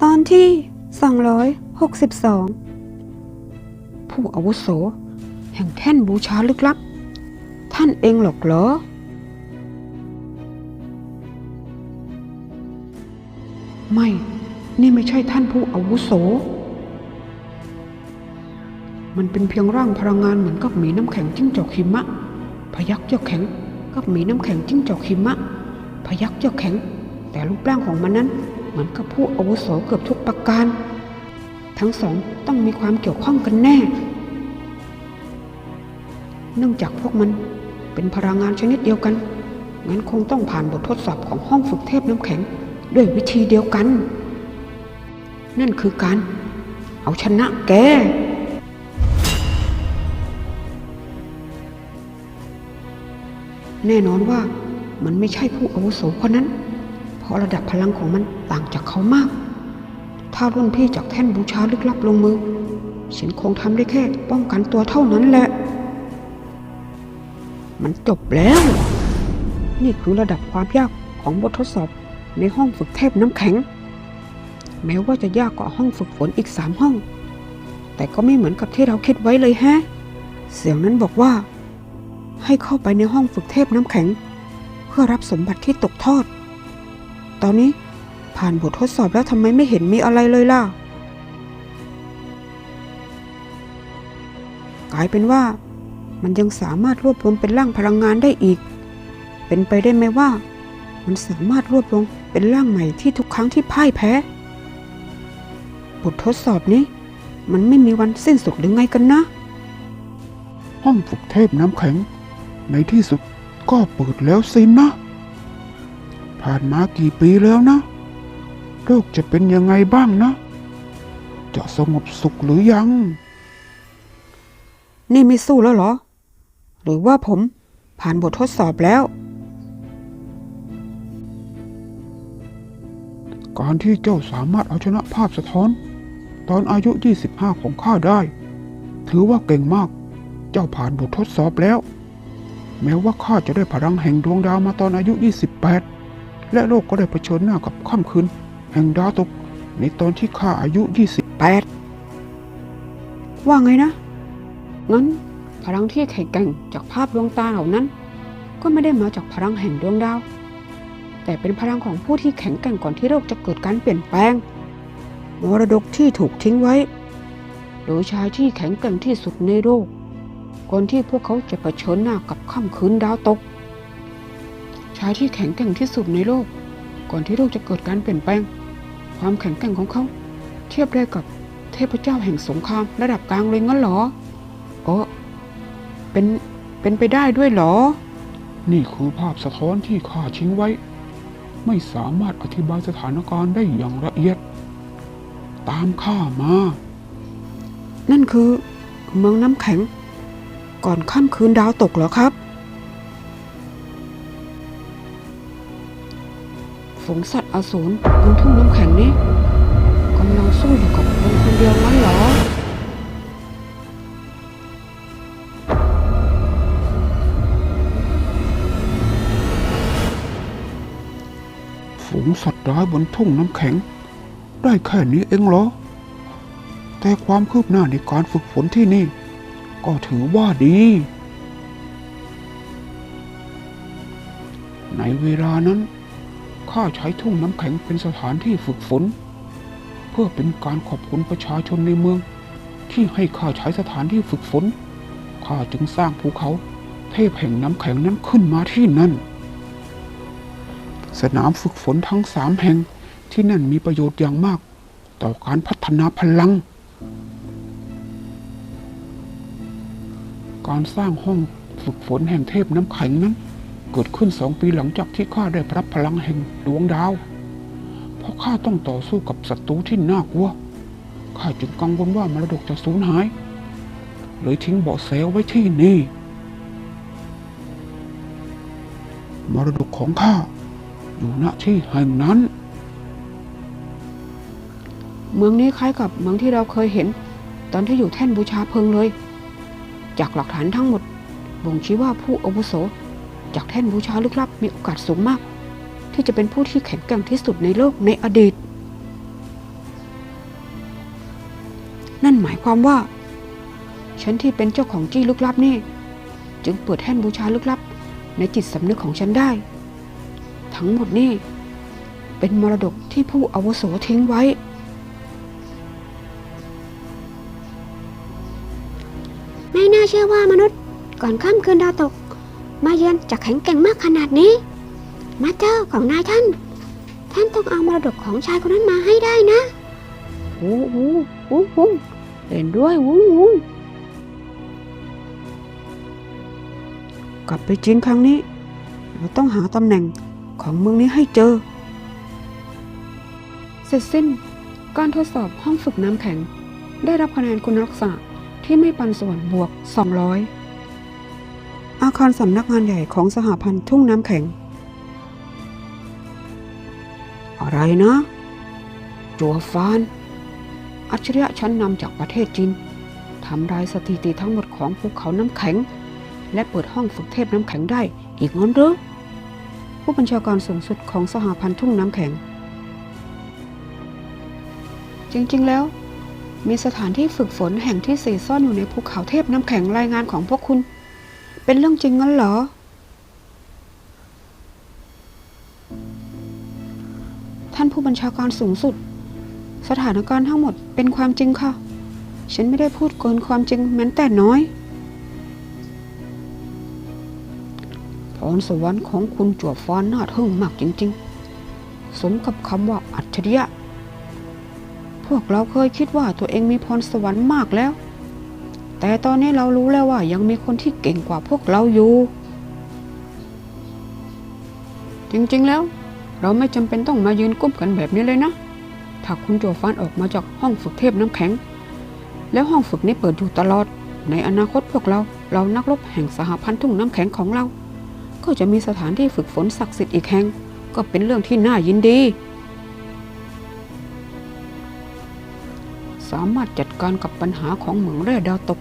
ตอนที่ 262 ผู้อาวุโส แห่งแท่นบูชาลึกลับ ท่านเองหรอกเหรอ ไม่ นี่ไม่ใช่ท่านผู้อาวุโส มันเป็นเพียงร่างพลังงานเหมือนกับหมีน้ำแข็งจิ้งจอกหิมะ พยักเจ้าแข็งกับหมีน้ำแข็งจิ้งจอกหิมะ พยักเจ้าแข็ง แต่รูปร่างของมันนั้น มือนกับผู้อาวุโสเกือบทุกประการ ทั้งสองต้องมีความเกี่ยวข้องกันแน่ เนื่องจากพวกมันเป็นพลังงานชนิดเดียวกัน งั้นคงต้องผ่านบททดสอบของห้องฝึกเทพน้ำแข็งด้วยวิธีเดียวกัน นั่นคือการ เอาชนะแกแน่นอนว่ามันไม่ใช่ผู้อาวุโสคนนั้น เพราะระดับพลังของมันต่างจากเขามาก ถ้ารุ่นพี่จากแท่นบูชาลึกลับลงมือ ฉันคงทำได้แค่ ป้องกันตัวเท่านั้นแหละ มันจบแล้ว นี่คือระดับความยากของบททดสอบในห้องฝึกเทพน้ำแข็ง แม้ว่าจะยากกว่าห้องฝึกฝนอีกสามห้อง แต่ก็ไม่เหมือนกับที่เราคิดไว้เลยแฮะ เสียงนั้นบอกว่า ให้เข้าไปในห้องฝึกเทพน้ำแข็ง เพื่อรับสมบัติที่ตกทอด ตอนนี้ผ่านบททดสอบแล้วทำไมไม่เห็นมีอะไรเลยล่ะ กลายเป็นว่ามันยังสามารถรวบรวมเป็นร่างพลังงานได้อีก เป็นไปได้ไหมว่า มันสามารถรวบรวมเป็นร่างใหม่ที่ทุกครั้งที่พ่ายแพ้ บททดสอบนี้ มันไม่มีวันสิ้นสุดหรือไงกันนะ ห้องฝึกเทพน้ำแข็ง ในที่สุดก็เปิดแล้วสินะ ผ่านมากี่ปีแล้วนะ โลกจะเป็นยังไงบ้างนะ จะสงบสุขหรือยัง นี่ไม่สู้แล้วเหรอ หรือว่าผมผ่านบททดสอบแล้ว การที่เจ้าสามารถเอาชนะภาพสะท้อน ตอนอายุ 25 ของข้าได้ ถือว่าเก่งมาก เจ้าผ่านบททดสอบแล้ว แม้ว่าข้าจะได้พลังแห่งดวงดาวมาตอนอายุ 28 และโลกก็ได้เผชิญหน้ากับค่ำคืนแห่งดาวตก ในตอนที่ข้าอายุ20แปดว่าไงนะ งั้นพลังที่แข็งแกร่งจากภาพดวงตาเหล่านั้น ก็ไม่ได้มาจากพลังแห่งดวงดาว แต่เป็นพลังของผู้ที่แข็งแกร่งก่อนที่โลกจะเกิดการเปลี่ยนแปลงมรดกที่ถูกทิ้งไว้ โดยชายที่แข็งแกร่งที่สุดในโลกก่อนที่พวกเขาจะเผชิญหน้ากับค่ำคืนดาวตกายที่แข็งแกร่งที่สุดในโลก ก่อนที่โลกจะเกิดการเปลี่ยนแปลง ความแข็งแกร่งของเขา เทียบได้กับเทพเจ้าแห่งสงครามระดับกลางเลยงั้นเหรอเออเป็นเป็นไปได้ด้วยเหรอ นี่คือภาพสะท้อนที่ข้าทิ้งไว้ ไม่สามารถอธิบายสถานการณ์ได้อย่างละเอียด ตามข้ามา นั่นคือ เมืองน้ำแข็ง ก่อนค่ำคืนดาวตกเหรอครับ ฝูงสัตว์อสูรบนทุ่งน้ำแข็งนี้กำลังสู้อยู่กับคนคนเดียวงั้นเหรอ ฝูงสัตว์ร้ายบนทุ่งน้ำแข็ง ได้แค่นี้เองเหรอ แต่ความคืบหน้าในการฝึกฝนที่นี่ ก็ถือว่าดี ในเวลานั้น ข้าใช้ทุ่งน้ำแข็งเป็นสถานที่ฝึกฝน เพื่อเป็นการขอบคุณประชาชนในเมือง ที่ให้ข้าใช้สถานที่ฝึกฝนข้าจึงสร้างภูเขา เทพแห่งน้ำแข็งนั้นขึ้นมาที่นั่น สนามฝึกฝนทั้งสามแห่งที่นั่นมีประโยชน์อย่างมาก ต่อการพัฒนาพลัง การสร้างห้องฝึกฝนแห่งเทพน้ำแข็งนั้น เกิดขึ้นสองปีหลังจากที่ข้าได้รับพลังแห่งดวงดาว เพราะข้าต้องต่อสู้กับศัตรูที่น่ากลัว ข้าจึงกังวลว่ามรดกจะสูญหาย เลยทิ้งเบาะแสไว้ที่นี่ มรดกของข้าอยู่ณที่แห่งนั้น เมืองนี้คล้ายกับเมืองที่เราเคยเห็น ตอนที่อยู่แท่นบูชาเพลิงเลย จากหลักฐานทั้งหมดบ่งชี้ว่าผู้อาวุโส จากแท่นบูชาลึกลับมีโอกาสสูงมาก ที่จะเป็นผู้ที่แข็งแกร่งที่สุดในโลกในอดีต นั่นหมายความว่า ฉันที่เป็นเจ้าของจี้ลึกลับนี่ จึงเปิดแท่นบูชาลึกลับ ในจิตสำนึกของฉันได้ ทั้งหมดนี่ เป็นมรดกที่ผู้อาวุโสทิ้งไว้ ไม่น่าเชื่อว่ามนุษย์ก่อนค่ำคืนดาวตก มาเยือนจะแข็งแกร่งมากขนาดนี้ มาเจอของนายท่าน ท่านต้องเอามรดกของชายคนนั้นมาให้ได้นะวู้วู้วู้วู้เห็นด้วยวู้วู้กลับไปจีนครั้งนี้ เราต้องหาตำแหน่งของเมืองนี้ให้เจอ เสร็จสิ้นการทดสอบห้องฝึกน้ำแข็ง ได้รับคะแนนคุณลักษณะที่ไม่ปันส่วนบวก 200 อาคารสำนักงานใหญ่ของสหพันธ์ทุ่งน้ำแข็ง อะไรนะจัวฟาน อัจฉริยะชั้นนำจากประเทศจีนทำลายสถิติทั้งหมดของภูเขาน้ำแข็ง และเปิดห้องฝึกเทพน้ำแข็งได้อีกงั้นหรือผู้บัญชาการสูงสุดของสหพันธ์ทุ่งน้ำแข็ง จริงๆ แล้ว มีสถานที่ฝึกฝนแห่งที่สี่ซ่อนอยู่ในภูเขาเทพน้ำแข็งรายงานของพวกคุณ เป็นเรื่องจริงงั้นเหรอ ท่านผู้บัญชาการสูงสุด สถานการณ์ทั้งหมดเป็นความจริงค่ะ ฉันไม่ได้พูดเกินความจริงแม้แต่น้อยพรสวรรค์ของคุณจั่วฟ้านน่าทึ่งมากจริง ๆ สมกับคำว่าอัจฉริยะ พวกเราเคยคิดว่าตัวเองมีพรสวรรค์มากแล้ว แต่ตอนนี้เรารู้แล้วว่ายังมีคนที่เก่งกว่าพวกเราอยู่ จริงๆแล้ว เราไม่จำเป็นต้องมายืนก้มกันแบบนี้เลยนะ ถ้าคุณโจฟานออกมาจากห้องฝึกเทพน้ำแข็ง แล้วห้องฝึกนี้เปิดอยู่ตลอด ในอนาคตพวกเรา เรานักรบแห่งสหพันธ์ทุ่งน้ำแข็งของเรา ก็จะมีสถานที่ฝึกฝนศักดิ์สิทธิ์อีกแห่ง ก็เป็นเรื่องที่น่ายินดีสามารถจัดการกับปัญหาของเหมืองแร่ดาวตก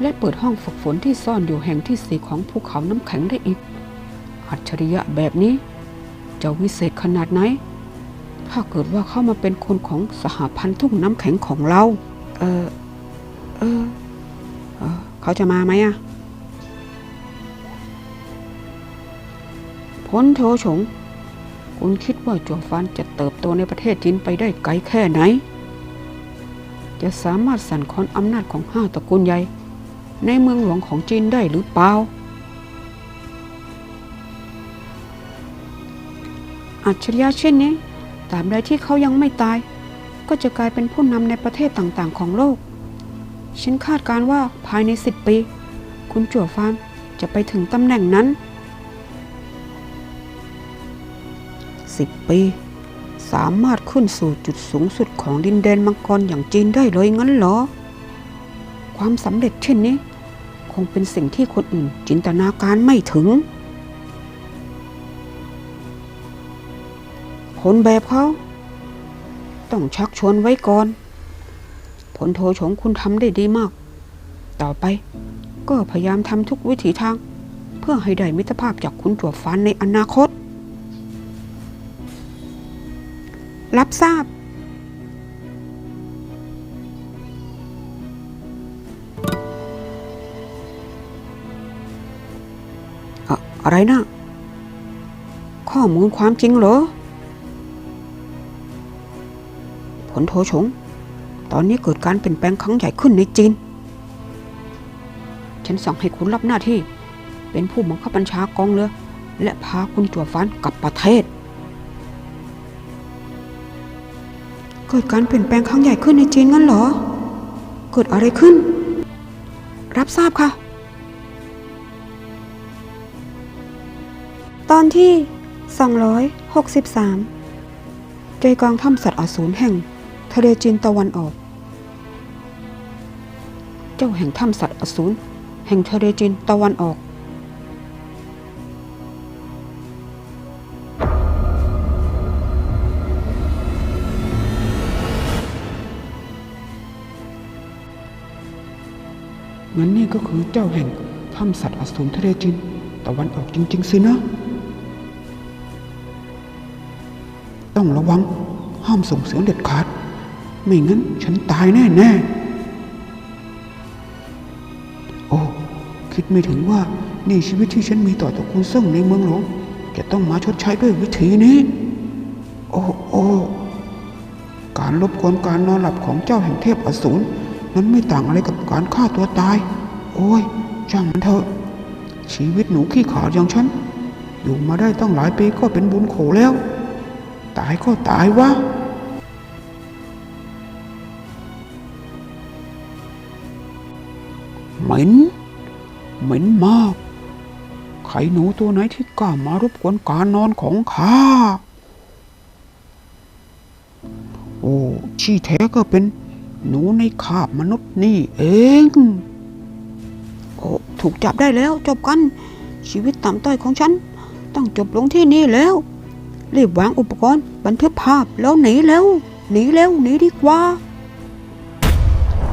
และเปิดห้องฝึกฝนที่ซ่อนอยู่แห่งที่สี่ของภูเขาน้ำแข็งได้อีก อัจฉริยะแบบนี้ จะวิเศษขนาดไหน ถ้าเกิดว่าเข้ามาเป็นคนของสหพันธ์ทุ่งน้ำแข็งของเรา เออเออเออเขาจะมาไหมอะพ้นโทฉงคุณคิดว่าจวงฟานจะเติบโตในประเทศจีนไปได้ไกลแค่ไหน จะสามารถสั่นคลอนอำนาจของห้าตระกูลใหญ่ ในเมืองหลวงของจีนได้หรือเปล่า อัจฉริยะเช่นนี้ตราบใดที่เขายังไม่ตาย ก็จะกลายเป็นผู้นำในประเทศต่างๆ ของโลก ฉันคาดการว่าภายในสิบปี คุณจั่วฟานจะไปถึงตำแหน่งนั้นสิบปี สามารถขึ้นสู่จุดสูงสุดของดินแดนมังกรอย่างจีนได้เลยงั้นเหรอ ความสำเร็จเช่นนี้ คงเป็นสิ่งที่คนอื่น จินตนาการไม่ถึง คนแบบเขา ต้องชักชวนไว้ก่อน ผลโทชงคุณทำได้ดีมาก ต่อไปก็พยายามทำทุกวิถีทาง เพื่อให้ได้มิตรภาพจากคุณจัวฟันในอนาคต รับทราบ อะอะไรนะ ข้อมูลความจริงเหรอ ผลโทชง ตอนนี้เกิดการเปลี่ยนแปลงครั้งใหญ่ขึ้นในจีน ฉันสั่งให้คุณรับหน้าที่ เป็นผู้บังคับบัญชากองเรือและพาคุณจัวฟันกลับประเทศ เกิดการเปลี่ยนแปลงครั้งใหญ่ขึ้นในจีนงั้นเหรอ เกิดอะไรขึ้น รับทราบค่ะ ตอนที่ 263 ใจกลางถ้ำสัตว์อสูรแห่ง ทะเลจีนตะวันออก เจ้าแห่งถ้ำสัตว์อสูรแห่งทะเลจีนตะวันออก งั้นนี่ก็คือเจ้าแห่งถ้ำสัตว์อสูรทะเลจีนตะวันออกจริง ๆ สินะ ต้องระวัง ห้ามส่งเสียงเด็ดขาด ไม่งั้นฉันตายแน่แน่โอ้คิดไม่ถึงว่านี่ชีวิตที่ฉันมีต่อตระกูลซึ่งในเมืองหลวงจะต้องมาชดใช้ด้วยวิธีนี้ โอ้โอ้การลบกวนการนอนหลับของเจ้าแห่งเทพอสูรนั้นไม่ต่างอะไรกับการฆ่าตัวตาย โอ้ยจังเถอะ ชีวิตหนูขี้ขาดอย่างฉัน อยู่มาได้ตั้งหลายปีก็เป็นบุญโขแล้ว ตายก็ตายวะเหม็นเหม็นมาก ไข่หนูตัวไหนที่กล้ามารบกวนการนอนของข้า โอ้ที่แท้ก็เป็นหนูในคาบมนุษย์นี่เอง โอ้ถูกจับได้แล้วจบกัน ชีวิตต่ำต้อยของฉัน ต้องจบลงที่นี่แล้ว รีบวางอุปกรณ์ บันทึกภาพแล้วหนีเร็วหนีเร็วหนีดีกว่า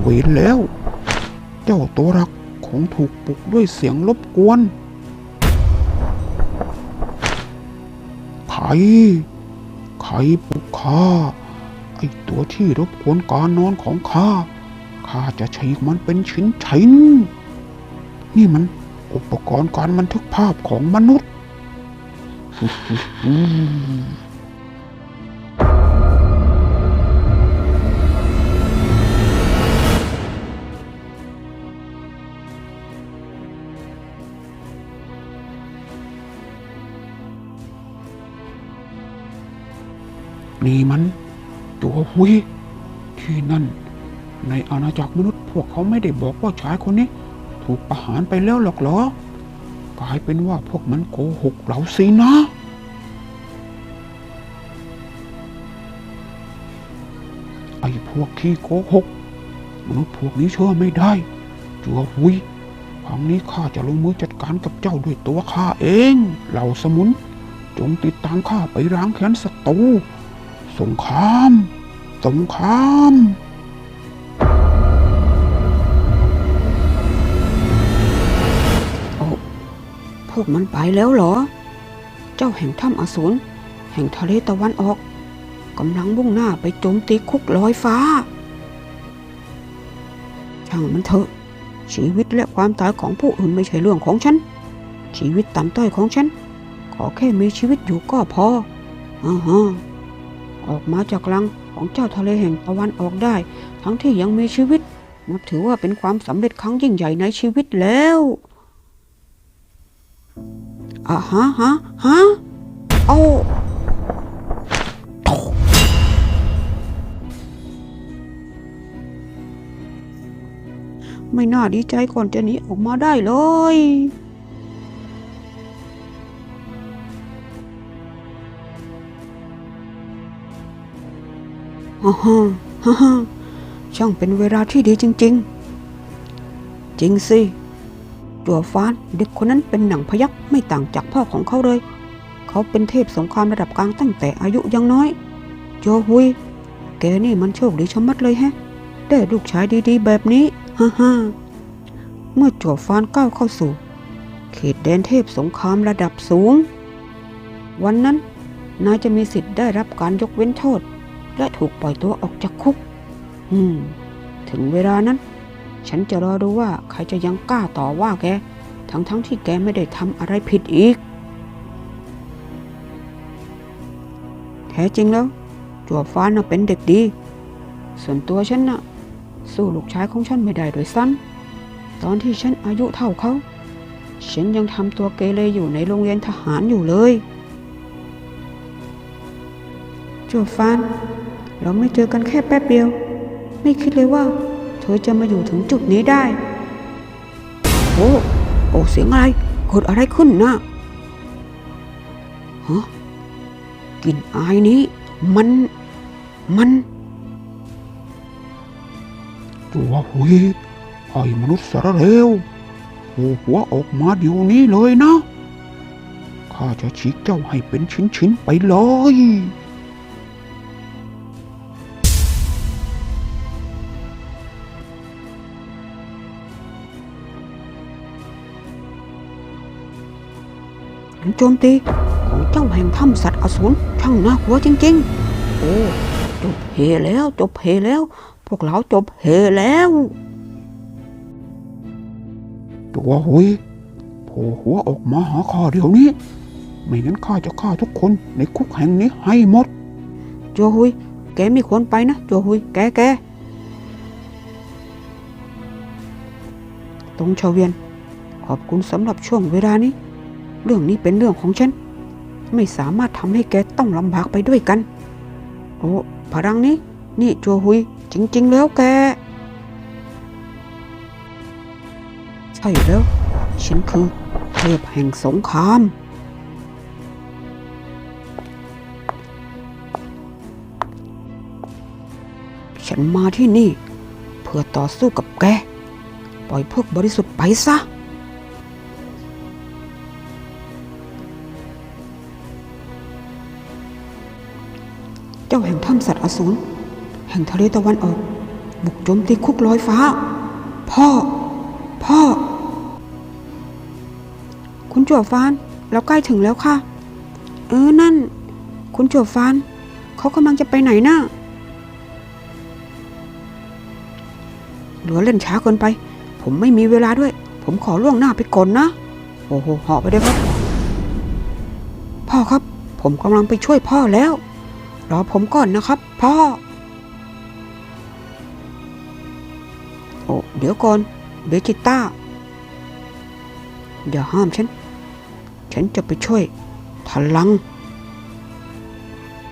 เวนแล้ว เจ้าตัวรักคงถูกปลุกด้วยเสียงรบกวนใครใครปลุกข้าไอตัวที่รบกวนการนอนของข้าข้าจะฉีกมันเป็นชิ้นชิ้นๆนี่มันอุปกรณ์การบันทึกภาพของมนุษย์ นี่มัน ตัวหุยที่นั่น ในอาณาจักรมนุษย์พวกเขาไม่ได้บอกว่าชายคนนี้ ถูกประหารไปแล้วหรอกเหรอ กลายเป็นว่าพวกมันโกหกเราสินะ พวกขี้โกหกมนุษย์พวกนี้เชื่อไม่ได้ จัวหุยครั้งนี้ข้าจะลงมือจัดการกับเจ้าด้วยตัวข้าเอง เหล่าสมุน จงติดตามข้าไปล้างแค้นศัตรูสงคราม สงครามพวกมันไปแล้วเหรอ เจ้าแห่งถ้ำอสูรแห่งทะเลตะวันออก กำลังมุ่งหน้าไปโจมตีคุกลอยฟ้า ช่างมันเถอะ ชีวิตและความตายของผู้อื่นไม่ใช่เรื่องของฉัน ชีวิตต่ำต้อยของฉัน ขอแค่มีชีวิตอยู่ก็พออ่าฮะออกมาจากรังของเจ้าทะเลแห่งตะวันออกได้ ทั้งที่ยังมีชีวิต นับถือว่าเป็นความสำเร็จครั้งยิ่งใหญ่ในชีวิตแล้วอะฮะฮะฮะเอา ไม่น่าดีใจก่อนจะหนีออกมาได้เลยฮ่าฮ่าฮ่าช่างเป็นเวลาที่ดีจริง ๆ จริงสิจัวฟ้านเด็กคนนั้นเป็นหนังพยักไม่ต่างจากพ่อของเขาเลย เขาเป็นเทพสงครามระดับกลางตั้งแต่อายุยังน้อย โจฮุย แกนี่มันโชคดีชะมัดเลยแฮะ ได้ลูกชายดีๆ แบบนี้ ฮ่าฮ่าเมื่อจัวฟ้านก้าวเข้าสู่ เขตแดนเทพสงครามระดับสูง วันนั้นนายจะมีสิทธิ์ได้รับการยกเว้นโทษ และถูกปล่อยตัวออกจากคุก อืม ถึงเวลานั้น ฉันจะรอดูว่าใครจะยังกล้าต่อว่าแก ทั้งๆทที่แกไม่ได้ทำอะไรผิดอีก แท้จริงแล้วจัวฟ้าน่ะเป็นเด็กดี ส่วนตัวฉันน่ะ สู้ลูกชายของฉันไม่ได้โดวยซ้ำตอนที่ฉันอายุเท่าเขา ฉันยังทำตัวเกเรอยู่ในโรงเรียนทหารอยู่เลยจัวฟ้าน เราไม่เจอกันแค่แป๊บเดียว ไม่คิดเลยว่า เธอจะมาอยู่ถึงจุดนี้ได้ โอ้ โอ้เสียงอะไรเกิดอะไรขึ้นนะฮะกลิ่นอายนี้ มัน มัน ตัวหุยไอ้มนุษย์สารเลวโผล่หัวออกมาเดี๋ยวนี้เลยนะ ข้าจะฉีกเจ้าให้เป็นชิ้น ๆ ไปเลยการโจมตีของเจ้าแห่งถ้ำสัตว์อสูรช่างน่ากลัวจริง ๆ โอ้ จบเหแล้ว จบเหแล้ว พวกเราจบเหแล้วตัวหุยโผล่หัวออกมาหาข้าเดี๋ยวนี้ ไม่งั้นข้าจะฆ่าทุกคนในคุกแห่งนี้ให้หมดจัวหุย แกไม่ควรไปนะจัวหุย แกแกตรงเฉวียน ขอบคุณสำหรับช่วงเวลานี้ เรื่องนี้เป็นเรื่องของฉัน ไม่สามารถทำให้แกต้องลำบากไปด้วยกัน โอ้พลังนี้ นี่จัวหุย จริง ๆ แล้วแก ใช่แล้ว ฉันคือเทพแห่งสงคราม ฉันมาที่นี่ เพื่อต่อสู้กับแก ปล่อยพวกบริสุทธิ์ไปซะเจ้าแห่งถ้ำสัตว์อสูร แห่งทะเลตะวันออก บุกโจมตีคุกลอยฟ้า พ่อ พ่อ คุณจั่วฟานเราใกล้ถึงแล้วค่ะ เออนั่น คุณจั่วฟานเขากำลังจะไปไหนน่ะเหลือเล่นช้าเกินไป ผมไม่มีเวลาด้วย ผมขอล่วงหน้าไปก่อนนะ โอ้โหเหาะไปได้ครับ พ่อครับ ผมกำลังไปช่วยพ่อแล้ว รอผมก่อนนะครับ พ่อ ดี๋ยวก่อนเบจิต้า อย่าห้ามฉัน ฉันจะไปช่วยพลัง